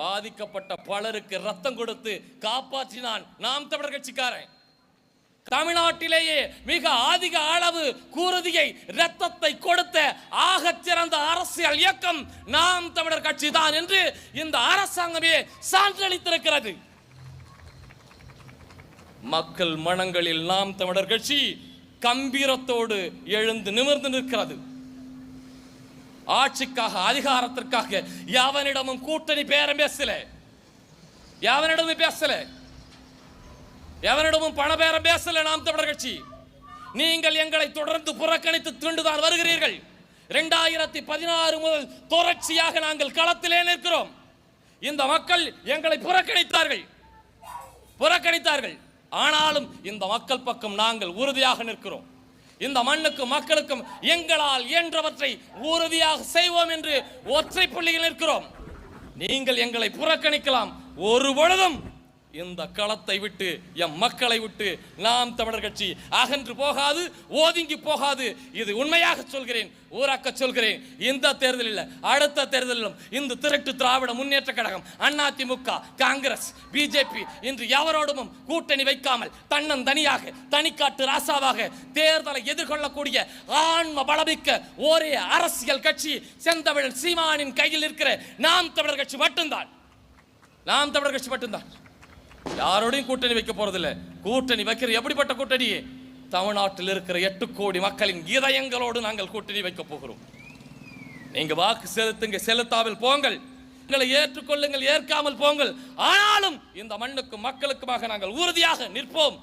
பாதிக்கப்பட்ட பலருக்கு ரத்தம் கொடுத்து காப்பாற்றினான் நாம் தமிழர் கட்சிக்காரன். தமிழ்நாட்டிலேயே மிக அதிக அளவு கூறுதியை ரத்தத்தை கொடுத்த ஆக சிறந்த அரசியல் இயக்கம் நாம் தமிழர் கட்சி தான் என்று இந்த அரசாங்கமே சான்றளித்திருக்கிறது. மக்கள் மனங்களில் நாம் தமிழர் கட்சி கம்பீரத்தோடு எழுந்து நிமிர்ந்து நிற்கிறது. ஆட்சிக்காக அதிகாரத்திற்காக எவனிடமும் கூட்டணி பேரம் பேசல. எவனிடமும் பேசல. எவனிடமும் பண பேரம் பேசல நாம் தமிழர் கட்சி. நீங்கள் எங்களை தொடர்ந்து புறக்கணித்து திண்டுதான் வருகிறீர்கள். இரண்டாயிரத்தி பதினாறு முதல் தொடர்ச்சியாக நாங்கள் களத்திலே நிற்கிறோம். இந்த மக்கள் எங்களை புறக்கணித்தார்கள். புறக்கணித்தார்கள். ஆனாலும் இந்த மக்கள் பக்கம் நாங்கள் உறுதியாக நிற்கிறோம். இந்த மண்ணுக்கும் மக்களுக்கும் எங்களால் இயன்றவற்றை உறுதியாக செய்வோம் என்று ஒற்றை புள்ளியில் நிற்கிறோம். நீங்கள் எங்களை புறக்கணிக்கலாம். ஒரு பொழுதும் இந்த களத்தை விட்டு எம் மக்களை விட்டு நாம் தமிழர் கட்சி அகன்று போகாது ஓதுங்கி போகாது. இது உண்மையாக சொல்கிறேன் ஊராக்க சொல்கிறேன். இந்த தேர்தலில் அடுத்த தேர்தலிலும் இந்த திருட்டு திராவிட முன்னேற்ற கழகம் அதிமுக காங்கிரஸ் பிஜேபி இன்று எவரோடும் கூட்டணி வைக்காமல் தன்னன் தனியாக தனிக்காட்டு ராசாவாக தேர்தலை எதிர்கொள்ளக்கூடிய ஆன்ம பலமிக்க ஒரே அரசியல் கட்சி செந்தமிழன் சீமானின் கையில் இருக்கிற நாம் தமிழர் கட்சி மட்டும்தான். நாம் தமிழர் கட்சி மட்டும்தான். யாரோடையும் கூட்டணி வைக்க போறதில்ல. கூட்டணி வைக்கிற எப்படிப்பட்ட கூட்டணி? தமிழ்நாட்டில் இருக்கிற எட்டு கோடி மக்களின் இதயங்களோடு நாங்கள் கூட்டணி வைக்க போகிறோம். நீங்க வாக்கு செலுத்துங்க செலுத்தாமல் போங்கள். எங்களை ஏற்றுக்கொள்ளுங்கள் ஏற்காமல் போங்கள். ஆனாலும் இந்த மண்ணுக்கும் மக்களுக்குமாக நாங்கள் உறுதியாக நிற்போம்.